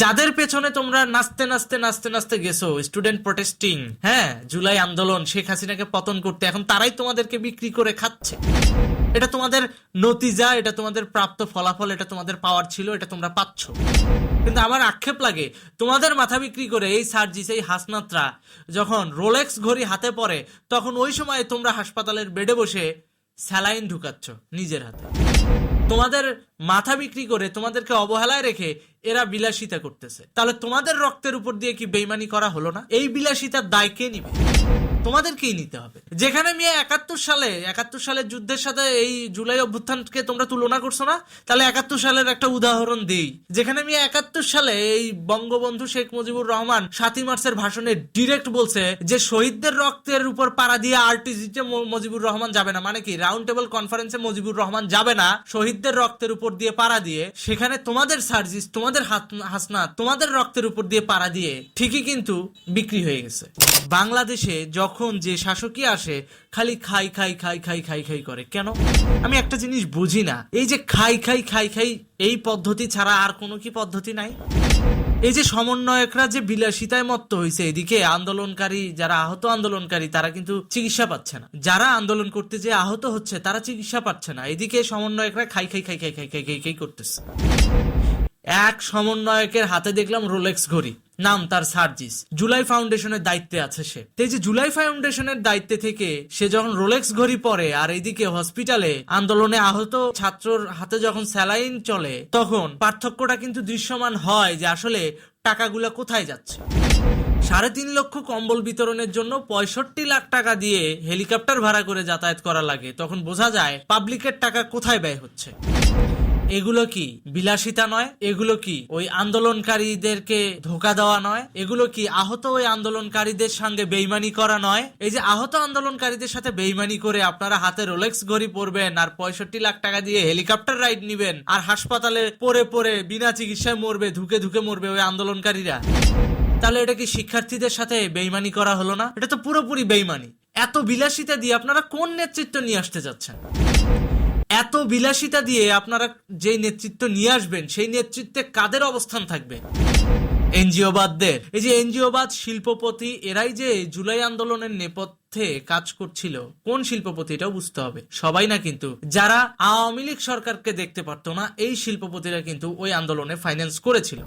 যাদের পেছনে তোমরা নাচতে নাচতে নাচতে নাচতে গেছো স্টুডেন্ট প্রোটেস্টিং হ্যাঁ জুলাই আন্দোলন, শেখ হাসিনাকে পতন করতে, এখন তারাই তোমাদেরকে বিক্রি করে খাচ্ছে। এটা তোমাদের নতিজা, এটা তোমাদের প্রাপ্ত ফলাফল, এটা তোমাদের পাওয়ার ছিল, এটা তোমরা পাচ্ছ। কিন্তু আমার আক্ষেপ লাগে, তোমাদের মাথা বিক্রি করে এই সার্জিস, এই হাসনাত্রা যখন রোলেক্স ঘড়ি হাতে পড়ে, তখন ওই সময় তোমরা হাসপাতালের বেডে বসে স্যালাইন ঢুকাচ্ছ নিজের হাতে। তোমাদের মাথা বিক্রি করে তোমাদেরকে অবহেলায় রেখে এরা বিলাসিতা করতেছে। তাহলে তোমাদের রক্তের উপর দিয়ে কি বেইমানি করা হলো না? এই বিলাসিতার দায় কে নিবে? তোমাদেরকেই নিতে হবে। যেখানে মিয়া একাত্তর সালে, একাত্তর সালের যুদ্ধের সাথে এই জুলাই অভ্যুত্থানকে তোমরা তুলনা করছ না, তাহলে একাত্তর সালের একটা উদাহরণ দেই। যেখানে মিয়া একাত্তর সালে এই বঙ্গবন্ধু শেখ মুজিবুর রহমান সাতই মার্চের ভাষণে ডিরেক্ট বলছে যে, শহীদদের রক্তের উপর পাড়া দিয়ে আরটিজিতে মুজিবুর রহমান যাবে না। মানে কি? রাউন্ড টেবিল কনফারেন্সে মুজিবুর রহমান যাবে না, শহীদদের রক্তের উপর দিয়ে পাড়া দিয়ে, সেখানে তোমাদের সার্জিস, তোমাদের হাসনাত, তোমাদের রক্তের উপর দিয়ে পাড়া দিয়ে ঠিকই কিন্তু বিক্রি হয়ে গেছে। বাংলাদেশে যখন যে শাসকই আসে খালি খাই খাই খাই খাই খাই খাই করে কেন আমি একটা জিনিস বুঝি না এই যে খাই খাই খাই খাই এই পদ্ধতি ছাড়া আর কোনো কি পদ্ধতি নাই এই যে সমন্বয়করা যে বিলাসিতায় মত্ত হয়েছে এদিকে আন্দোলনকারী যারা আহত আন্দোলনকারী তারা কিন্তু চিকিৎসা পাচ্ছে না যারা আন্দোলন করতে যে আহত হচ্ছে তারা চিকিৎসা পাচ্ছে না এদিকে সমন্বয়করা খাই খাই খাই খাই খাই খাই খাই খাই করতেছে এক সমন্বয়কের হাতে দেখলাম রোলেক্স ঘড়ি নাম তার সার্জিস। জুলাই ফাউন্ডেশনের দায়িত্বে আছে সে। এই যে জুলাই ফাউন্ডেশনের দায়িত্বে থেকে সে যখন রোলেক্স ঘড়ি পরে আর এইদিকে হসপিটালে আন্দোলনে আহত ছাত্রর হাতে যখন স্যালাইন চলে, তখন পার্থক্যটা কিন্তু দৃশ্যমান হয় যে আসলে টাকাগুলো কোথায় যাচ্ছে। সাড়ে তিন লক্ষ কম্বল বিতরণের জন্য পঁয়ষট্টি লাখ টাকা দিয়ে হেলিকপ্টার ভাড়া করে যাতায়াত করা লাগে। তখন বোঝা যায় পাবলিকের টাকা কোথায় ব্যয় হচ্ছে। এগুলো কি বিলাসিতা নয়? এগুলো কি ওই আন্দোলনকারীদেরকে ধোকা দেওয়া নয়? এগুলো কি আহত ওই আন্দোলনকারীদের সঙ্গে বেইমানি করা নয়? এই যে আহত আন্দোলনকারীদের সাথে বেইমানি করে আপনারা হাতে রোলেক্স ঘড়ি পরবেন আর পঁয়ষট্টি লাখ টাকা দিয়ে হেলিকপ্টার রাইড নিবেন আর হাসপাতালে পরে পরে বিনা চিকিৎসায় মরবে, ধুকে ধুকে মরবে ওই আন্দোলনকারীরা। তাহলে এটা কি শিক্ষার্থীদের সাথে বেইমানি করা হলো না? এটা তো পুরোপুরি বেইমানি। এত বিলাসিতা দিয়ে আপনারা কোন নেতৃত্ব নিয়ে আসতে যাচ্ছেন? এত বিলাসিতা দিয়ে আপনারা যে নেতৃত্ব নিয়ে আসবেন, সেই নেতৃত্বে কাদের অবস্থান থাকবে? এনজিওবাদদের এই যে এনজিওবাদ শিল্পপতি, এরাই যে জুলাই আন্দোলনের নেপথ্যে কাজ করছিল, কোন শিল্পপতি এটাও বুঝতে হবে। সবাই না কিন্তু, যারা আওয়ামী লীগ সরকারকে দেখতে পারতো না, এই শিল্পপতিরা কিন্তু ওই আন্দোলনে ফাইন্যান্স করেছিল।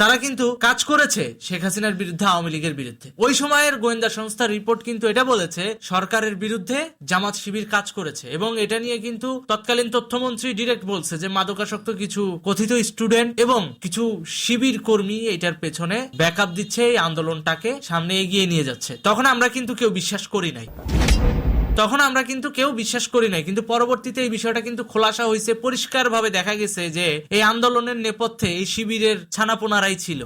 তারা কিন্তু কাজ করেছে শেখ হাসিনার বিরুদ্ধে, আওয়ামী লীগের বিরুদ্ধে। ওই সময়ের গোয়েন্দা সংস্থার রিপোর্ট কিন্তু এটা বলেছে, সরকারের বিরুদ্ধে জামাত শিবির কাজ করেছে। এবং এটা নিয়ে কিন্তু তৎকালীন তথ্যমন্ত্রী ডিরেক্ট বলছে যে, মাদকাসক্ত কিছু কথিত স্টুডেন্ট এবং কিছু শিবির কর্মী এটার পেছনে ব্যাকআপ দিচ্ছে, এই আন্দোলনটাকে সামনে এগিয়ে নিয়ে যাচ্ছে। তখন আমরা কিন্তু কেউ বিশ্বাস করি নাই। তখন আমরা কিন্তু কেউ বিশ্বাস করি নাই। কিন্তু পরবর্তীতে এই বিষয়টা কিন্তু খোলাসা হয়েছে পরিষ্কারভাবে দেখা গেছে যে এই আন্দোলনের নেপথ্যে এই শিবিরের ছানাপোনারাই ছিল।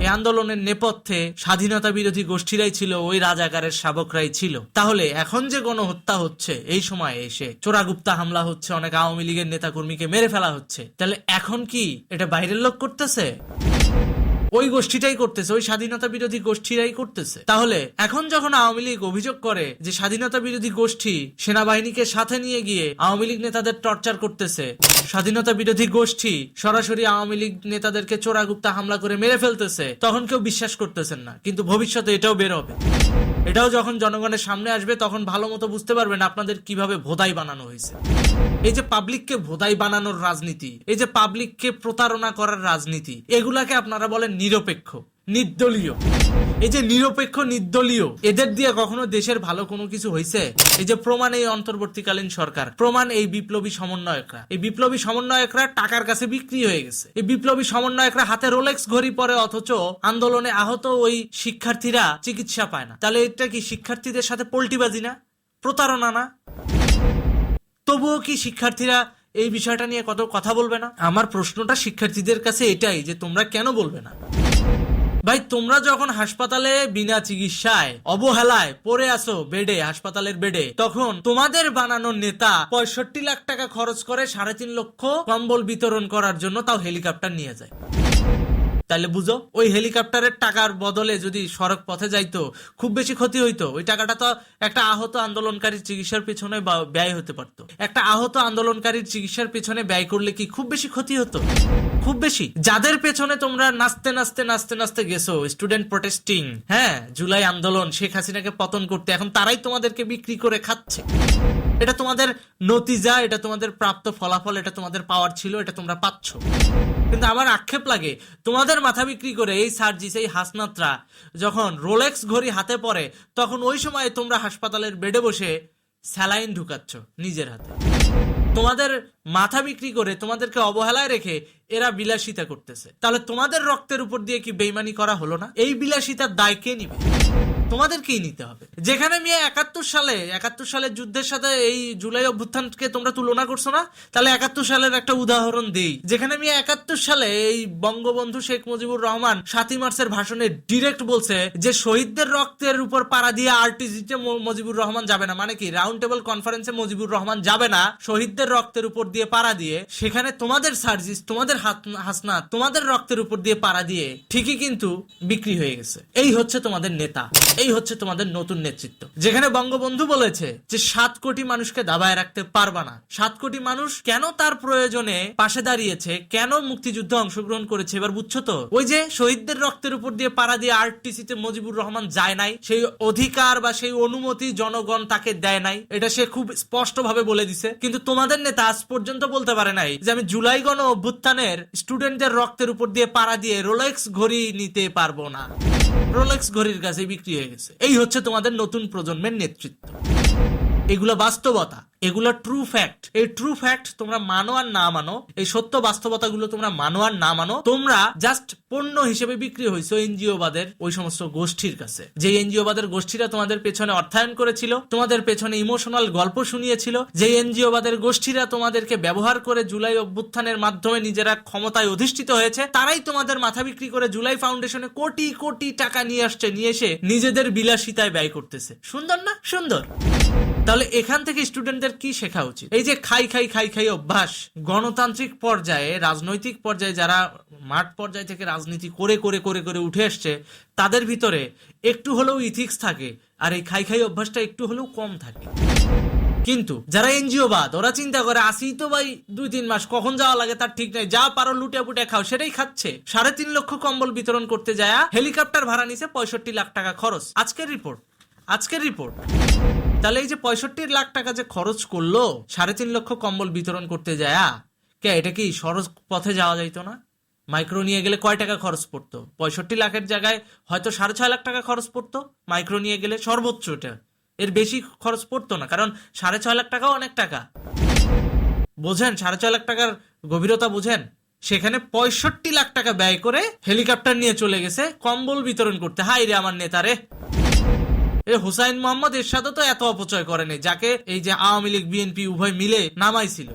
এই আন্দোলনের নেপথ্যে স্বাধীনতা বিরোধী গোষ্ঠীরাই ছিল, ওই রাজাকারের শাবকরাই ছিল। তাহলে এখন যে গণহত্যা হচ্ছে, এই সময় এসে চোরাগুপ্তা হামলা হচ্ছে, অনেক আওয়ামী লীগের নেতা কর্মীকে মেরে ফেলা হচ্ছে। তাহলে এখন কি এটা বাইরের লোক করতেছে? ওই গোষ্ঠীটাই করতেছে, ওই স্বাধীনতা বিরোধী গোষ্ঠীরাই করতেছে। তাহলে এখন যখন আওয়ামী লীগ অভিযোগ করে যে স্বাধীনতা বিরোধী গোষ্ঠী সেনাবাহিনীকে সাথে নিয়ে গিয়ে আওয়ামী লীগ নেতাদের টর্চার করতেছে, স্বাধীনতা বিরোধী গোষ্ঠী সরাসরি আওয়ামী লীগ নেতাদেরকে চোরাগুপ্তা হামলা করে মেরে ফেলতেছে, তখন কেউ বিশ্বাস করতেছেন না। কিন্তু ভবিষ্যতে এটাও বের হবে। এটাও যখন জনগণের সামনে আসবে, তখন ভালো মতো বুঝতে পারবেন আপনাদের কীভাবে ভোদাই বানানো হয়েছে। এই যে পাবলিককে ভোদাই বানানোর রাজনীতি, এই যে পাবলিককে প্রতারণা করার রাজনীতি, এগুলাকে আপনারা বলেন নিরপেক্ষ, নির্দলীয়। এই যে নিরপেক্ষ, নির্দলীয়, এদের দিয়ে কখনো দেশের ভালো কোনো কিছু হয়েছে এই যে প্রমাণ এই অন্তর্বর্তীকালীন সরকার, প্রমাণ এই বিপ্লবী সমন্বয়করা। এই বিপ্লবী সমন্বয়করা টাকার কাছে বিক্রি হয়ে গেছে। এই বিপ্লবী সমন্বয়করা হাতে রোলেক্স ঘড়ি পরে অথচ আন্দোলনে আহত ওই শিক্ষার্থীরা চিকিৎসা পায় না। তাহলে এটা কি শিক্ষার্থীদের সাথে পোল্টিবাজি না? প্রতারণা না? তবুও কি শিক্ষার্থীরা এই বিষয়টা নিয়ে কত কথা বলবে না? আমার প্রশ্নটা শিক্ষার্থীদের কাছে এটাই, যে তোমরা কেন বলবে না? ভাই, তোমরা যখন হাসপাতালে বিনা চিকিৎসায় অবহেলায় পড়ে আসো বেডে, হাসপাতালের বেডে, তখন তোমাদের বানানো নেতা পঁয়ষট্টি লাখ টাকা খরচ করে সাড়ে তিন লক্ষ কম্বল বিতরণ করার জন্য তাও হেলিকপ্টার নিয়ে যায়। তাহলে বুঝো, ওই হেলিকপ্টারের টাকার বদলে যদি সড়ক পথে যাইতো, খুব বেশি ক্ষতি হইতো। ওই টাকাটা তো একটা আহত আন্দোলনকারীর চিকিৎসার পেছনে ব্যয় হতে পারতো। একটা আহত আন্দোলনকারীর চিকিৎসার পেছনে ব্যয় করলে কি খুব বেশি ক্ষতি হতো? খুব বেশি। যাদের পেছনে তোমরা নাচতে নাচতে নাচতে নাচতে গেছো, স্টুডেন্ট প্রোটেস্টিং হ্যাঁ জুলাই আন্দোলন, শেখ হাসিনাকে পতন করতে, এখন তারাই তোমাদেরকে বিক্রি করে খাচ্ছে। এটা তোমাদের নতিজা, এটা তোমাদের প্রাপ্ত ফলাফল, এটা তোমাদের পাওয়ার ছিল, এটা তোমরা পাচ্ছ। কিন্তু আমার আক্ষেপ লাগে, তোমাদের মাথা বিক্রি করে এই সার্জিস, এই হাসনাত্রা যখন রোলেক্স ঘড়ি হাতে পড়ে, তখন ওই সময় তোমরা হাসপাতালের বেডে বসে স্যালাইন ঢুকাচ্ছ নিজের হাতে। তোমাদের মাথা বিক্রি করে, তোমাদেরকে অবহেলায় রেখে এরা বিলাসিতা করতেছে। তাহলে তোমাদের রক্তের উপর দিয়ে কি বেইমানি করা হলো না? এই বিলাসিতার দায় কে নিবে? তোমাদেরকেই নিতে হবে। যেখানে মিয়া একাত্তর সালে, একাত্তর সালের যুদ্ধের সাথে এই জুলাই অভ্যুত্থানকে তোমরা তুলনা করছ না? তাহলে একাত্তর সালের একটা উদাহরণ দেই। যেখানে মিয়া একাত্তর সালে এই বঙ্গবন্ধু শেখ মুজিবুর রহমান সাতই মার্চের ভাষণে ডিরেক্ট বলছে যে, শহীদদের রক্তের উপর পাড়া দিয়ে আরটিজিতে মুজিবুর রহমান যাবে না। মানে কি? রাউন্ড টেবল কনফারেন্সে মুজিবুর রহমান যাবে না, শহীদদের রক্তের উপর দিয়ে পাড়া দিয়ে। সেখানে তোমাদের সার্জিস, তোমাদের হাসনা, তোমাদের রক্তের উপর দিয়ে পাড়া দিয়ে ঠিকই কিন্তু বিক্রি হয়ে গেছে। এই হচ্ছে তোমাদের নেতা। এই হচ্ছে তোমাদের নতুন নেতৃত্ব। যেখানে বঙ্গবন্ধু বলেছে যে সাত কোটি মানুষকে দাবায় রাখতে পারবা না। সাত কোটি মানুষ কেন তার প্রয়োজনে পাশে দাঁড়িয়েছে? কেন মুক্তিযুদ্ধে অংশগ্রহণ করেছে? এবার বুঝছ তো? ওই যে শহীদদের রক্তের উপর দিয়ে পাড়া দিয়ে আরটিসিতে মুজিবুর রহমান যায় নাই, সেই অধিকার বা সেই অনুমতি জনগণ তাকে দেয় নাই, এটা সে খুব স্পষ্ট ভাবে বলে দিছে। কিন্তু তোমাদের নেতা আজ পর্যন্ত বলতে পারে নাই যে আমি জুলাই গণ অভ্যুত্থানের স্টুডেন্টদের রক্তের উপর দিয়ে পাড়া দিয়ে রোলেক্স ঘড়ি নিতে পারব না। রোলেক্স ঘড়ির কাছে বিক্রি হয়ে গেছে। এই হচ্ছে তোমাদের নতুন প্রজন্মের নেতৃত্ব। এগুলো বাস্তবতা। এগুলো ট্রু ফ্যাক্ট এই ট্রু ফ্যাক্ট তোমরা মানো আর না মানো, এই সত্য বাস্তবতাগুলো তোমরা মানো আর না মানো, তোমরা জাস্ট পণ্য হিসেবে বিক্রি হয়েছো এনজিও বাদের ওই সমস্ত গোষ্ঠীর কাছে। যে এনজিও বাদের গোষ্ঠীরা তোমাদের পেছনে অর্থায়ন করেছিল, তোমাদের পেছনে ইমোশনাল গল্প শুনিয়েছিল যে এনজিও বাদের গোষ্ঠীরা তোমাদেরকে ব্যবহার করে জুলাই অভ্যুত্থানের মাধ্যমে নিজেরা ক্ষমতায় অধিষ্ঠিত হয়েছে, তারাই তোমাদের মাথা বিক্রি করে জুলাই ফাউন্ডেশনে কোটি কোটি টাকা নিয়ে আসছে, নিয়ে এসে নিজেদের বিলাসিতায় ব্যয় করতেছে। সুন্দর না? সুন্দর। তাহলে এখান থেকে স্টুডেন্টদের কি শেখা উচিত? এই যে খাই খাই খাই খাই অভ্যাস, গণতান্ত্রিক পর্যায়ে, রাজনৈতিক পর্যায়ে যারা মাঠ পর্যায় থেকে রাজনীতি করে করে করে করে উঠে আসছে তাদের ভিতরে একটু হলেও ইথিক্স থাকে, আর এই খাই খাই অভ্যাসটা একটু হলেও কম থাকে। কিন্তু যারা এনজিও বাদ ওরা চিন্তা করে আসি তো ভাই দুই, তিন মাস, কখন যাওয়া লাগে? তার ঠিক নাই। যা পারো লুটে পুটে খাও। সেটাই খাচ্ছে। সাড়ে তিন লক্ষ কম্বল বিতরণ করতে যায় হেলিকপ্টার ভাড়া নিছে পঁয়ষট্টি লাখ টাকা খরচ। আজকের রিপোর্ট আজকের রিপোর্ট তাহলে এই যে পঁয়ষট্টি লাখ টাকা যে খরচ করল, সাড়ে তিন লক্ষ কম্বল বিতরণ করতে যায়, কে এটা কি সরস পথে যাওয়া যাইতো না? মাইক্রো নিয়ে গেলে কয় টাকা খরচ পড়তো? পঁয়ষট্টি লাখের জায়গায় হয়তো সাড়ে ছয় লাখ টাকা খরচ পড়তো মাইক্রো নিয়ে গেলে সর্বোচ্চ এটা। এর বেশি খরচ পড়তো না, কারণ সাড়ে ছয় লাখ টাকাও অনেক টাকা। বোঝেন, সাড়ে ছয় লাখ টাকার গভীরতা বুঝেন? সেখানে পঁয়ষট্টি লাখ টাকা ব্যয় করে হেলিকপ্টার নিয়ে চলে গেছে, কম্বল বিতরণ করতে। হাই রে আমার নেতারে হুসাইন মোহাম্মদ এরশাদও তো এত অপচয় করেনি যাকে এই যে আওয়ামী লীগ, বিএনপি উভয় মিলে নামাইছিল।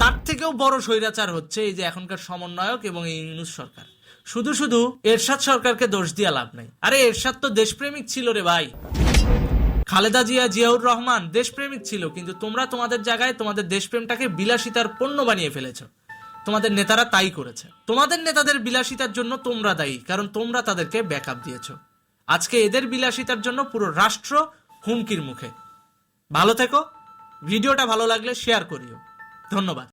তার থেকেও বড় স্বৈরাচার হচ্ছে এই যে এখনকার সমন্বয়ক এবং এই ইউনুস সরকার। শুধু শুধু এরশাদ সরকারকে দোষ দিয়া লাভ নাই। আরে এরশাদ তো দেশপ্রেমিক ছিল রে ভাই। খালেদা জিয়া, জিয়াউর রহমান দেশপ্রেমিক ছিল, কিন্তু তোমরা তোমাদের জায়গায় তোমাদের দেশপ্রেমটাকে বিলাসিতার পণ্য বানিয়ে ফেলেছো। তোমাদের নেতারা তাই করেছে। তোমাদের নেতাদের বিলাসিতার জন্য তোমরা দায়ী, কারণ তোমরা তাদেরকে ব্যাকআপ দিয়েছ। আজকে এদের বিলাসিতার জন্য পুরো রাষ্ট্র হুমকির মুখে। ভালো থেকো। ভিডিওটা ভালো লাগলে শেয়ার করিও। ধন্যবাদ।